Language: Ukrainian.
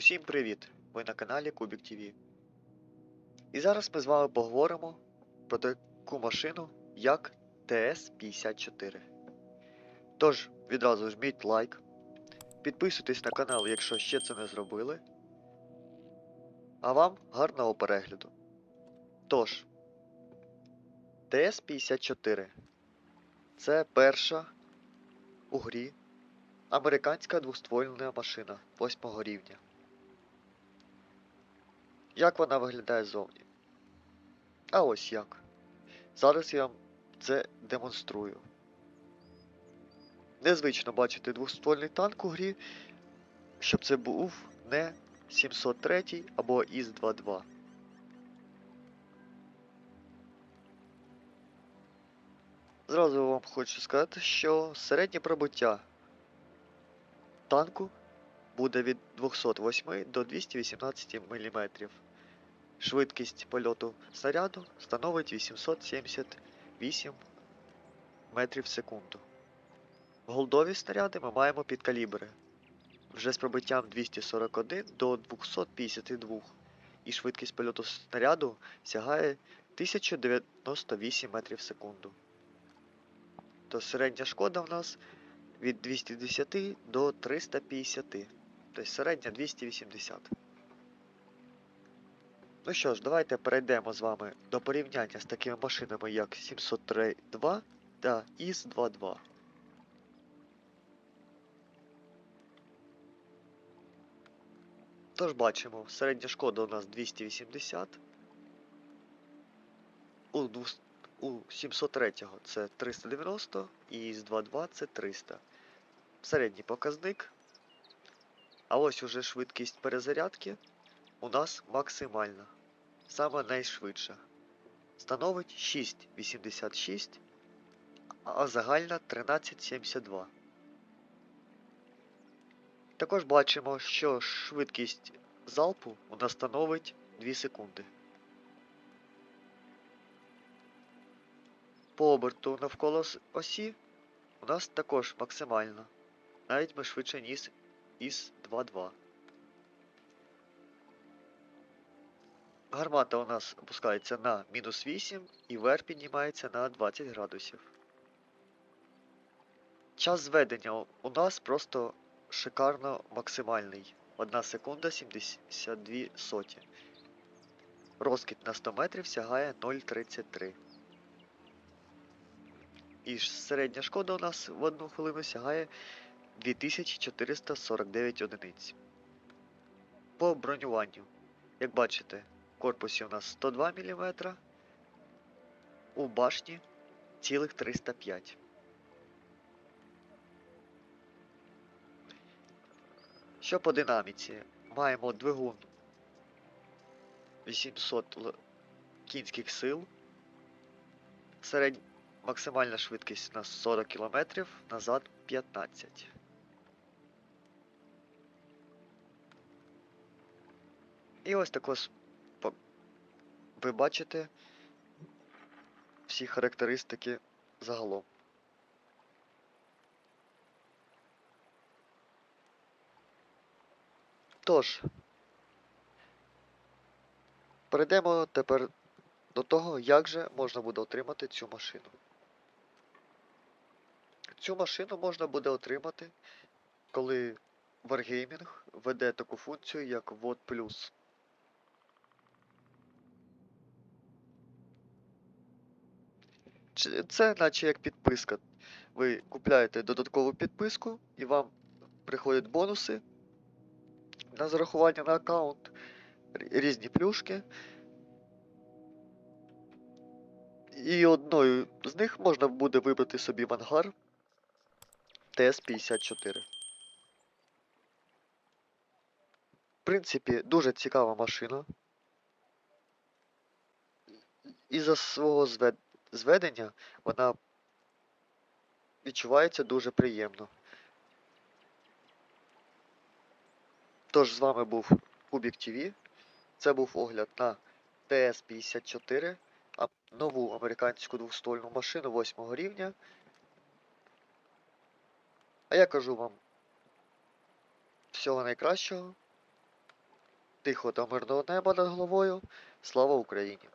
Усім привіт! Ви на каналі Кубік ТВ. І зараз ми з вами поговоримо про таку машину, як ТС-54. Тож, відразу жміть лайк, підписуйтесь на канал, якщо ще це не зробили. А вам гарного перегляду. Тож, ТС-54 це перша у грі американська двоствольна машина 8 рівня. Як вона виглядає ззовні? А ось як. Зараз я вам це демонструю. Незвично бачити двоствольний танк у грі, щоб це був не 703 або ІС-22. Зразу вам хочу сказати, що середнє пробиття танку буде від 208 до 218 мм. Швидкість польоту снаряду становить 878 метрів в секунду. Голдові снаряди ми маємо під калібри вже з пробиттям 241 до 252, і швидкість польоту снаряду сягає 1098 метрів в секунду. То середня шкода в нас від 210 до 350, тобто середня 280. Ну що ж, давайте перейдемо з вами до порівняння з такими машинами, як 703-2 та ІС-22. Тож бачимо, середня шкода у нас 280. У, у 703 це 390 і ІС-22 це 300. Середній показник. А ось уже швидкість перезарядки у нас максимальна. Саме найшвидша. Становить 6,86, а загальна 13,72. Також бачимо, що швидкість залпу у нас становить 2 секунди. По оберту навколо осі у нас також максимально. Навіть ми швидше ніж із 2.2. Гармата у нас опускається на мінус 8 і вверх піднімається на 20 градусів. Час зведення у- у нас просто шикарно максимальний. 1 секунда 72 соті. Розкид на 100 метрів сягає 0,33. І середня шкода у нас в одну хвилину сягає 2449 одиниць. По бронюванню. Як бачите, в корпусі у нас 102 мм, у башні цілих 305. Що по динаміці? Маємо двигун 800 кінських сил. Середня максимальна швидкість у нас 40 км, назад 15. І ось також по- ви бачите всі характеристики загалом. Тож, перейдемо тепер до того, як же можна буде отримати цю машину. Цю машину можна буде отримати, коли Wargaming веде таку функцію, як VOD Це наче як підписка. Ви купляєте додаткову підписку і вам приходять бонуси на зарахування на аккаунт, різні плюшки. І одною з них можна буде вибрати собі в ангар ТС-54. В принципі, дуже цікава машина. І за свого звед... зведення вона відчувається дуже приємно. Тож з вами був Кубік ТВ. Це був огляд на ТС-54, нову американську двоствольну машину 8 рівня. А я кажу вам всього найкращого. тихого та мирного неба над головою. Слава Україні!